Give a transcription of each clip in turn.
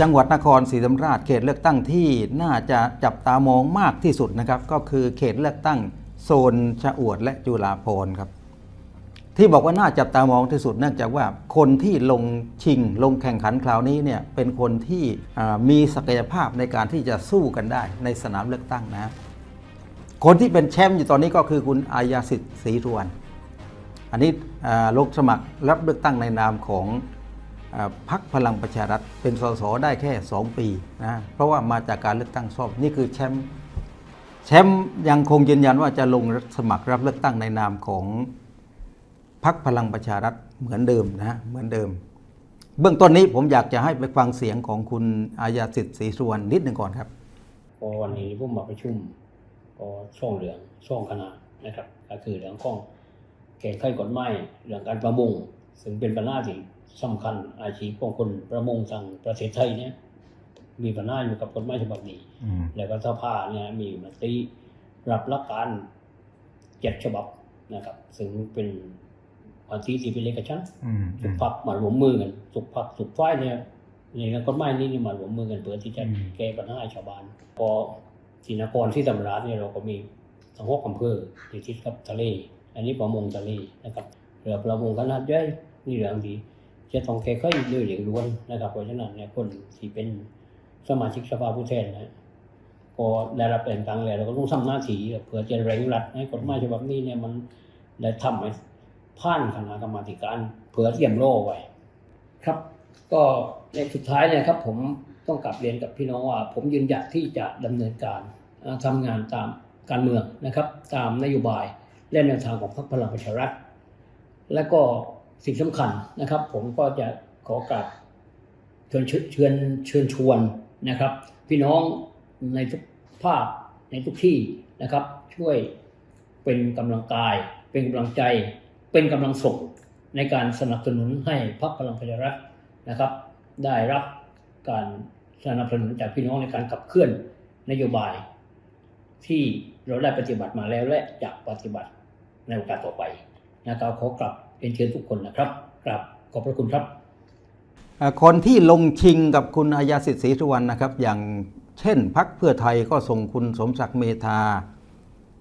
จังหวัดนครศรีธรรมราชเขตเลือกตั้งที่น่าจะจับตามองมากที่สุดนะครับ ก็คือเขตเลือกตั้งโซนชะอวดและจุฬาภรณ์ครับ ที่บอกว่าน่าจับตามองที่สุดเนื่องจากว่าคนที่ลงชิงลงแข่งขันคราวนี้เนี่ยเป็นคนที่มีศักยภาพในการที่จะสู้กันได้ในสนามเลือกตั้งนะคนที่เป็นแชมป์อยู่ตอนนี้ก็คือคุณอายาสิทธิ์ศรีสุวรรณอันนี้ลงสมัครรับเลือกตั้งในนามของ พักพลังประชารัฐเป็นสสได้แค่ 2 ปีนะเพราะว่ามาจากการเลือกตั้งซ่อมนี่คือแชมป์แชมป์ยังคงยืนยันว่าจะลงสมัครรับเลือกตั้งในนามของพักพลังประชารัฐเหมือนเดิมนะเหมือนเดิม เบื้องต้นนี้ผมอยากจะให้ไปฟังเสียงของคุณอายาสิทธิ์ศรีสุวรรณนิดหนึ่งก่อนครับพอวันนี้ผมมาประชุมก็ช่องเหลืองช่องคณะนะครับ ก็คือเรื่องของแก้ไขกฎหมายเรื่องการประมง ซึ่งเป็นปัญหาที่สำคัญอาชีพของคนประมงทางประเทศไทยเนี่ย มีปัญหาอยู่กับกฎหมายฉบับนี้ แล้วก็สภาเนี่ยมีมติรับหลักการเจ็ดฉบับนะครับ ซึ่งเป็นวันที่ที่เป็นเลขชั้นทุกพักมารวมมือกันทุกพักทุกฝ่ายเนี่ยในเรื่องกฎหมายนี่นี่มารวมมือกันเพื่อที่จะอืมแก้ปัญหาให้ชาวบ้านพอที่นครที่ธรรมราชเนี่ยเราก็มีทั้งหกอำเภอที่ติดกับทะเล อันนี้ประมงทะเลนะครับเรือประมงขนาดใหญ่นี่เรื่องที่จะต้องแก้ไขด้วยเหลียงล้วนนะครับ เพราะฉะนั้นเนี่ยคนที่เป็นสมาชิกสภาผู้แทนนะก็ได้รับแต่งตั้งแล้วเราก็ต้องทำหน้าที่เพื่อจะเร่งรัดให้กฎหมายฉบับนี้เนี่ยมันได้ทำให้ผ่านคณะกรรมาธิการเผื่อเตรียมโล่ไว้ ครับ ก็ในสุดท้ายเนี่ยครับ ผมต้องกลับเรียนกับพี่น้องว่า ผมยืนหยัดที่จะดำเนินการเอ่อทำงานตามการเมืองนะครับ ตามนโยบายและแนวทางของพรรคพลังประชารัฐ และก็สิ่งสำคัญนะครับ ผมก็จะขอกราบเชิญเชิญเชิญชวนนะครับ พี่น้องในทุกภาคในทุกที่นะครับ ช่วยเป็นกำลังกาย เป็นกำลังใจ เป็นกำลังส่งในการสนับสนุนให้พรรคพลังประชารัฐนะครับ ได้รับการสนับสนุนจากพี่น้องในการขับเคลื่อนนโยบาย ที่เราได้ปฏิบัติมาแล้วและจะปฏิบัติในโอกาสต่อไป นะครับขอกลับเรียนเชิญทุกคนนะครับกราบขอบพระคุณครับ คนที่ลงชิงกับคุณอายาสิทธิ์ศรีสุวรรณนะครับ อย่างเช่นพักเพื่อไทยก็ส่งคุณสมศักดิ์เมธา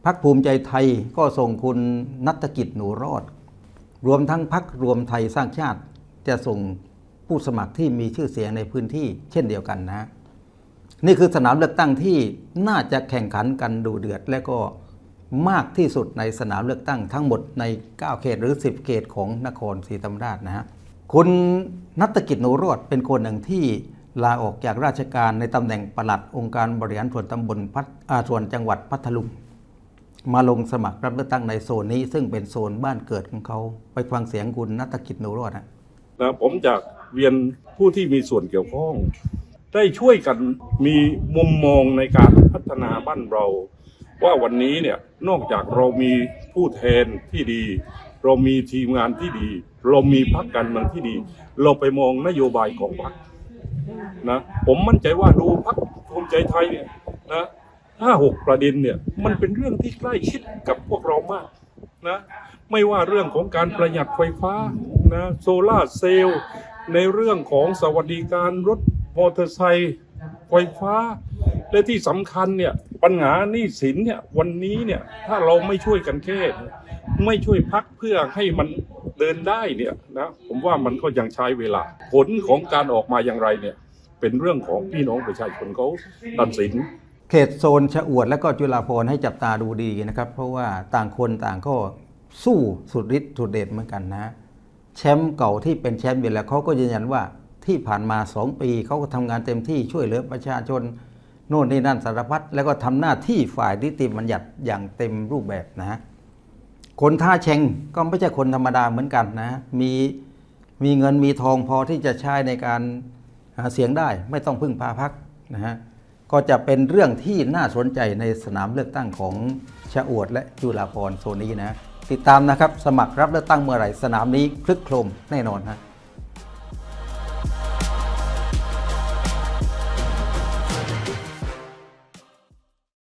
พักภูมิใจไทยก็ส่งคุณนัตกิจหนูรอด รวมทั้งพักรวมไทยสร้างชาติจะส่งผู้สมัครที่มีชื่อเสียงในพื้นที่เช่นเดียวกันนะ นี่คือสนามเลือกตั้งที่น่าจะแข่งขันกันดูเดือดและก็ มากที่สุดในสนามเลือกตั้งทั้งหมดใน 9 เขตหรือ 10 เขตของนครศรีธรรมราชนะฮะคุณนัตกิจหนูรอดเป็นคนหนึ่งที่ลาออกจากราชการในตำแหน่งปลัดองค์การบริหารส่วนตำบลพัทส่วนจังหวัดพัทลุงมาลงสมัครรับเลือกตั้งในโซนนี้ ซึ่งเป็นโซนบ้านเกิดของเขา ไปฟังเสียงคุณนัตกิจหนูรอดนะผมอยากเรียนผู้ที่มีส่วนเกี่ยวข้อง ได้ช่วยกันมีมุมมองในการพัฒนาบ้านเรา ว่าวันนี้เนี่ยนอกจากเรามีผู้แทนที่ดี เรามีทีมงานที่ดี เรามีพรรคการเมืองที่ดี เราไปมองนโยบายของพรรคนะผมมั่นใจว่าดูพรรคภูมิใจไทยเนี่ยนะห้าหกประเด็นเนี่ยมันเป็นเรื่องที่ใกล้ชิดกับพวกเรามากนะไม่ว่าเรื่องของการประหยัดไฟฟ้านะโซลาเซลล์ในเรื่องของสวัสดิการรถมอเตอร์ไซค์ไฟฟ้า และที่สำคัญเนี่ย ปัญหาหนี้สินเนี่ยวันนี้เนี่ยถ้าเราไม่ช่วยกันแก้ไม่ช่วยพักเพื่อให้มันเดินได้เนี่ยนะผมว่ามันก็ยังใช้เวลา ผลของการออกมาอย่างไรเนี่ยเป็นเรื่องของพี่น้องประชาชนเขาตัดสิน เขตโซนชะอวดและก็จุฬาภรณ์ให้จับตาดูดีนะครับ เพราะว่าต่างคนต่างก็สู้สุดฤทธิ์สุดเดชเหมือนกันนะ แชมป์เก่าที่เป็นแชมป์อยู่แล้วเขาก็ยืนยันว่าที่ผ่านมา 2 ปีเขาก็ทำงานเต็มที่ช่วยเหลือประชาชน โน่นนี่นั่นสารพัดแล้วก็ทำหน้าที่ฝ่ายนิติบัญญัติอย่างเต็มรูปแบบนะคนท่าเชงก็ไม่ใช่คนธรรมดาเหมือนกันนะมีมีเงินมีทองพอที่จะใช้ในการหาเสียงได้ไม่ต้องพึ่งพาพักนะฮะก็จะเป็นเรื่องที่น่าสนใจในสนามเลือกตั้งของชะอวดและจุฬาภรณ์โซนนี้นะติดตามนะครับสมัครรับเลือกตั้งเมื่อไหร่สนามนี้คลึกโครมแน่นอนฮะ